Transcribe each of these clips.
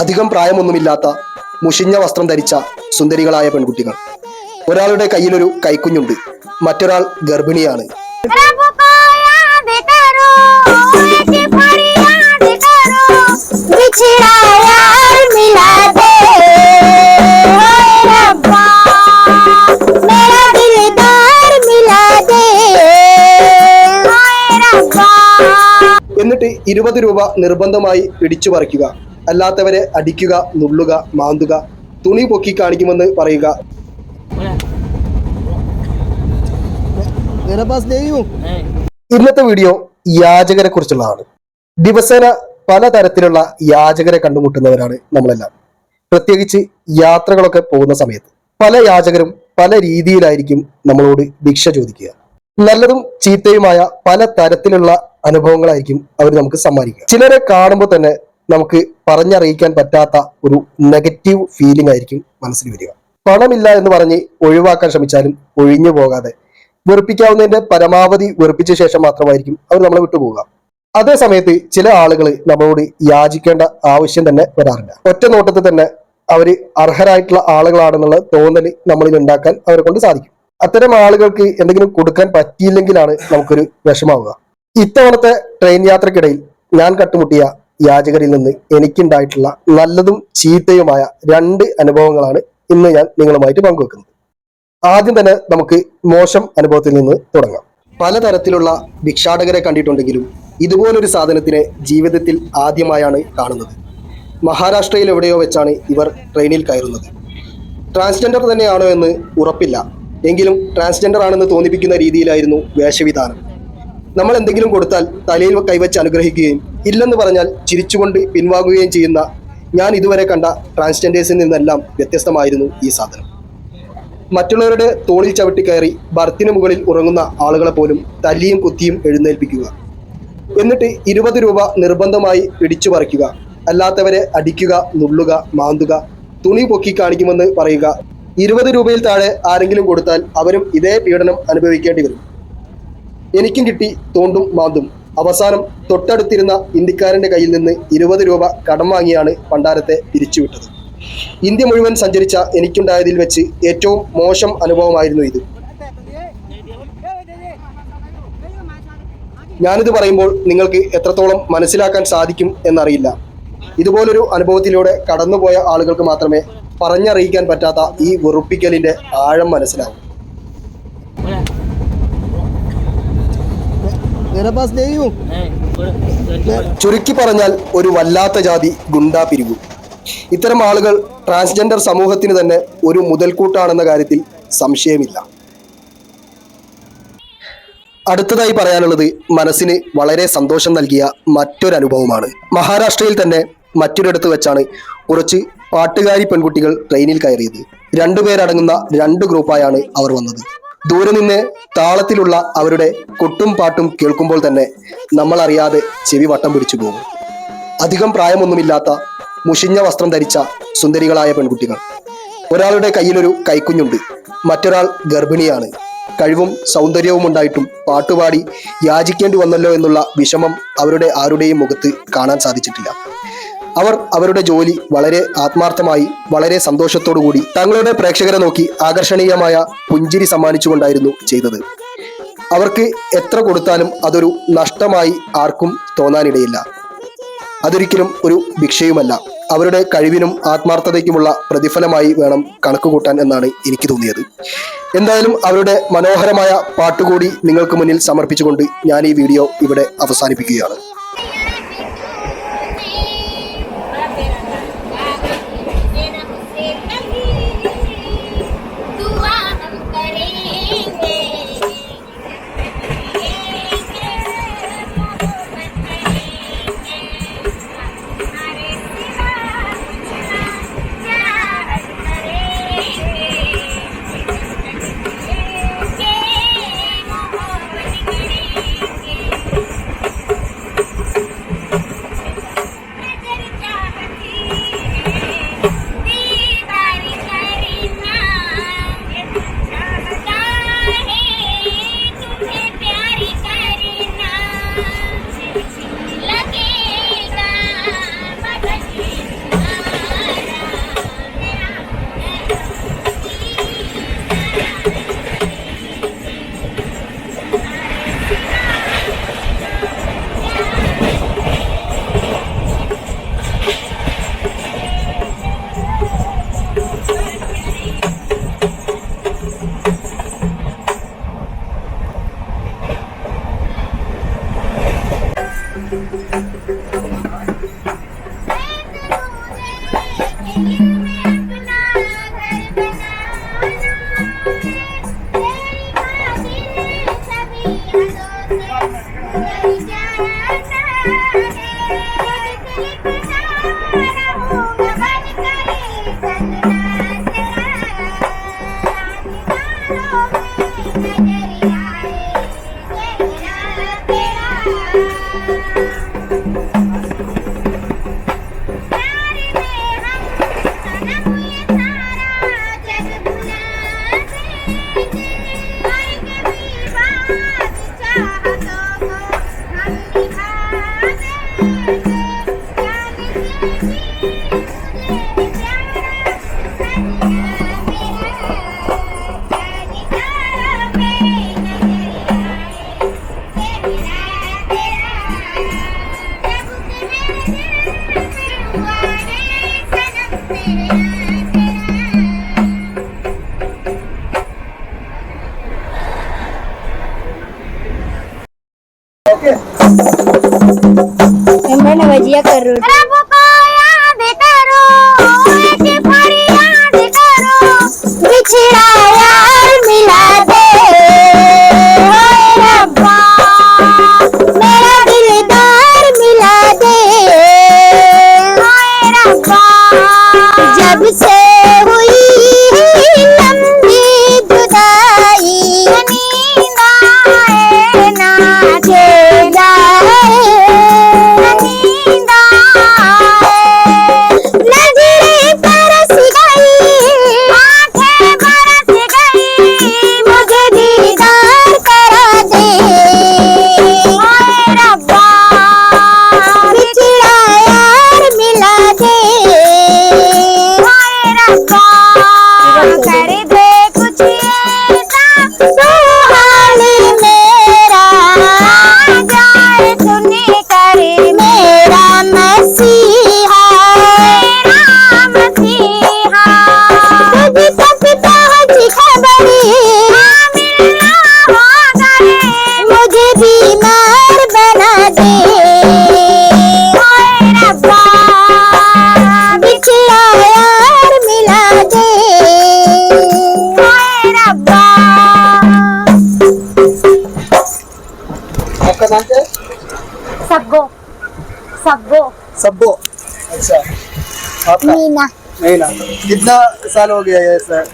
അധികം പ്രായമൊന്നുമില്ലാത്ത മുഷിഞ്ഞ വസ്ത്രം ധരിച്ച സുന്ദരികളായ പെൺകുട്ടികൾ. ഒരാളുടെ കയ്യിലൊരു കൈക്കുഞ്ഞുണ്ട്. മറ്റൊരാൾ ഗർഭിണിയാണ്. എന്നിട്ട് ഇരുപത് രൂപ നിർബന്ധമായി പിടിച്ചു പറിക്കുക. അല്ലാത്തവരെ അടിക്കുക നുള്ളുക മാന്തുക തുണി പൊക്കി കാണിക്കുമെന്ന് പറയുക. ഇന്നത്തെ വീഡിയോ യാചകരെ കുറിച്ചുള്ളതാണ് ദിവസേന പലതരത്തിലുള്ള യാചകരെ കണ്ടുമുട്ടുന്നവരാണ് നമ്മളെല്ലാം. പ്രത്യേകിച്ച് യാത്രകളൊക്കെ പോകുന്ന സമയത്ത് പല യാചകരും പല രീതിയിലായിരിക്കും നമ്മളോട് ഭിക്ഷ ചോദിക്കുക. നല്ലതും ചീത്തയുമായ പല തരത്തിലുള്ള അനുഭവങ്ങളായിരിക്കും അവർ നമുക്ക് സമ്മാനിക്കുക. ചിലരെ കാണുമ്പോൾ തന്നെ നമുക്ക് പറഞ്ഞറിയിക്കാൻ പറ്റാത്ത ഒരു നെഗറ്റീവ് ഫീലിംഗ് ആയിരിക്കും മനസ്സിൽ വരിക. പണമില്ല എന്ന് പറഞ്ഞ് ഒഴിവാക്കാൻ ശ്രമിച്ചാലും ഒഴിഞ്ഞു പോകാതെ വെറുപ്പിക്കാവുന്നതിന്റെ പരമാവധി വെറുപ്പിച്ച ശേഷം മാത്രമായിരിക്കും അവർ നമ്മളെ വിട്ടുപോകുക അതേ സമയത്ത് ചില ആളുകൾ നമ്മളോട് യാചിക്കേണ്ട ആവശ്യം തന്നെ വരാറില്ല. ഒറ്റ നോട്ടത്തിൽ തന്നെ അവർ അർഹരായിട്ടുള്ള ആളുകളാണെന്നുള്ള തോന്നൽ നമ്മളിൽ ഉണ്ടാക്കാൻ അവരെ കൊണ്ട് സാധിക്കും. അത്തരം ആളുകൾക്ക് എന്തെങ്കിലും കൊടുക്കാൻ പറ്റിയില്ലെങ്കിലാണ് നമുക്കൊരു വിഷമാവുക ഇത്തവണത്തെ ട്രെയിൻ യാത്രക്കിടയിൽ ഞാൻ കട്ടുമുട്ടിയ യാചകരിൽ നിന്ന് എനിക്കുണ്ടായിട്ടുള്ള നല്ലതും ചീത്തയുമായ രണ്ട് അനുഭവങ്ങളാണ് ഇന്ന് ഞാൻ നിങ്ങളുമായിട്ട് പങ്കുവെക്കുന്നത്. ആദ്യം തന്നെ നമുക്ക് മോശം അനുഭവത്തിൽ നിന്ന് തുടങ്ങാം. പലതരത്തിലുള്ള ഭിക്ഷാടകരെ കണ്ടിട്ടുണ്ടെങ്കിലും ഇതുപോലൊരു സാധനത്തിനെ ജീവിതത്തിൽ ആദ്യമായാണ് കാണുന്നത്. മഹാരാഷ്ട്രയിൽ എവിടെയോ വെച്ചാണ് ഇവർ ട്രെയിനിൽ കയറുന്നത്. ട്രാൻസ്ജെൻഡർ തന്നെയാണോ എന്ന് ഉറപ്പില്ല. എങ്കിലും ട്രാൻസ്ജെൻഡർ ആണെന്ന് തോന്നിപ്പിക്കുന്ന രീതിയിലായിരുന്നു വേഷവിധാനം. നമ്മൾ എന്തെങ്കിലും കൊടുത്താൽ തലയിൽ കൈവച്ച് അനുഗ്രഹിക്കുകയും ഇല്ലെന്ന് പറഞ്ഞാൽ ചിരിച്ചുകൊണ്ട് പിൻവാങ്ങുകയും ചെയ്യുന്ന ഞാൻ ഇതുവരെ കണ്ട ട്രാൻസ്ജെൻഡേഴ്സിൽ നിന്നെല്ലാം വ്യത്യസ്തമായിരുന്നു ഈ സാധനം. മറ്റുള്ളവരുടെ തോളിൽ ചവിട്ടി കയറി ബർത്തിന് മുകളിൽ ഉറങ്ങുന്ന ആളുകളെ പോലും തല്ലിയും കുത്തിയും എഴുന്നേൽപ്പിക്കുക. എന്നിട്ട് ഇരുപത് രൂപ നിർബന്ധമായി പിടിച്ചു പറിക്കുക. അല്ലാത്തവരെ അടിക്കുക നുള്ളുക മാന്തുക തുണി പൊക്കി കാണിക്കുമെന്ന് പറയുക. ഇരുപത് രൂപയിൽ താഴെ ആരെങ്കിലും കൊടുത്താൽ അവരും ഇതേ പീഡനം അനുഭവിക്കേണ്ടി വരും. എനിക്കും കിട്ടി തോണ്ടും മാന്തും. അവസാനം തൊട്ടടുത്തിരുന്ന ഇന്ത്യക്കാരന്റെ കയ്യിൽ നിന്ന് ഇരുപത് രൂപ കടം വാങ്ങിയാണ് പണ്ടാരത്തെ പിരിച്ചുവിട്ടത്. ഇന്ത്യ മുഴുവൻ സഞ്ചരിച്ച എനിക്കുണ്ടായതിൽ വെച്ച് ഏറ്റവും മോശം അനുഭവമായിരുന്നു ഇത്. ഞാനിത് പറയുമ്പോൾ നിങ്ങൾക്ക് എത്രത്തോളം മനസ്സിലാക്കാൻ സാധിക്കും എന്നറിയില്ല. ഇതുപോലൊരു അനുഭവത്തിലൂടെ കടന്നുപോയ ആളുകൾക്ക് മാത്രമേ പറഞ്ഞറിയിക്കാൻ പറ്റാത്ത ഈ വെറുപ്പിക്കലിന്റെ ആഴം മനസ്സിലാവൂ. ചുരുക്കി പറഞ്ഞാൽ ഒരു വല്ലാത്ത ജാതി ഗുണ്ടാ പിരിവു. ഇത്തരം ആളുകൾ ട്രാൻസ്ജെൻഡർ സമൂഹത്തിന് തന്നെ ഒരു മുതൽക്കൂട്ടാണെന്ന കാര്യത്തിൽ സംശയമില്ല. അടുത്തതായി പറയാനുള്ളത് മനസ്സിന് വളരെ സന്തോഷം നൽകിയ മറ്റൊരു അനുഭവമാണ് മഹാരാഷ്ട്രയിൽ തന്നെ മറ്റൊരിടത്ത് വെച്ചാണ് കുറച്ച് പാട്ടുകാരി പെൺകുട്ടികൾ ട്രെയിനിൽ കയറിയത്. രണ്ടുപേരടങ്ങുന്ന രണ്ട് ഗ്രൂപ്പായാണ് അവർ വന്നത്. ദൂരെ നിന്ന് താളത്തിലുള്ള അവരുടെ കൊട്ടും പാട്ടും കേൾക്കുമ്പോൾ തന്നെ നമ്മൾ അറിയാതെ ചെവി വട്ടം പിടിച്ചു പോകും. അധികം പ്രായമൊന്നുമില്ലാത്ത മുഷിഞ്ഞ വസ്ത്രം ധരിച്ച സുന്ദരികളായ പെൺകുട്ടികൾ. ഒരാളുടെ കയ്യിലൊരു കൈക്കുഞ്ഞുണ്ട്. മറ്റൊരാൾ ഗർഭിണിയാണ്. കഴിവും സൗന്ദര്യവും ഉണ്ടായിട്ടും പാട്ടുപാടി യാചിക്കേണ്ടി വന്നല്ലോ എന്നുള്ള വിഷമം അവരുടെ ആരുടെയും മുഖത്ത് കാണാൻ സാധിച്ചിട്ടില്ല. അവർ അവരുടെ ജോലി വളരെ ആത്മാർത്ഥമായി വളരെ സന്തോഷത്തോടു കൂടി തങ്ങളുടെ പ്രേക്ഷകരെ നോക്കി ആകർഷണീയമായ പുഞ്ചിരി സമ്മാനിച്ചുകൊണ്ടായിരുന്നു ചെയ്തത്. അവർക്ക് എത്ര കൊടുത്താലും അതൊരു നഷ്ടമായി ആർക്കും തോന്നാനിടയില്ല. അതൊരിക്കലും ഒരു ഭിക്ഷയുമല്ല. അവരുടെ കഴിവിനും ആത്മാർത്ഥതയ്ക്കുമുള്ള പ്രതിഫലമായി വേണം കണക്കുകൂട്ടാൻ എന്നാണ് എനിക്ക് തോന്നിയത്. എന്തായാലും അവരുടെ മനോഹരമായ പാട്ടുകൂടി നിങ്ങൾക്ക് മുന്നിൽ സമർപ്പിച്ചുകൊണ്ട് ഞാൻ ഈ വീഡിയോ ഇവിടെ അവസാനിപ്പിക്കുകയാണ്. ओके मैंने भजिया कर रही रब को याद करो एक फरियाद करो बिछड़ा यार मिला दे। ओए रब्बा मेरा दिलदार मिला दे। ओए रब्बा जब से सब्बो। सब्बो। अच्छा। आपका? मीना। मीना। कितना साल हो गया ये सर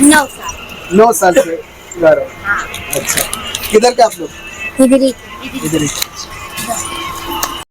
नौ साल। नौ साल से। घर हो। अच्छा। किधर के आप लोग? इधर ही। इधर ही।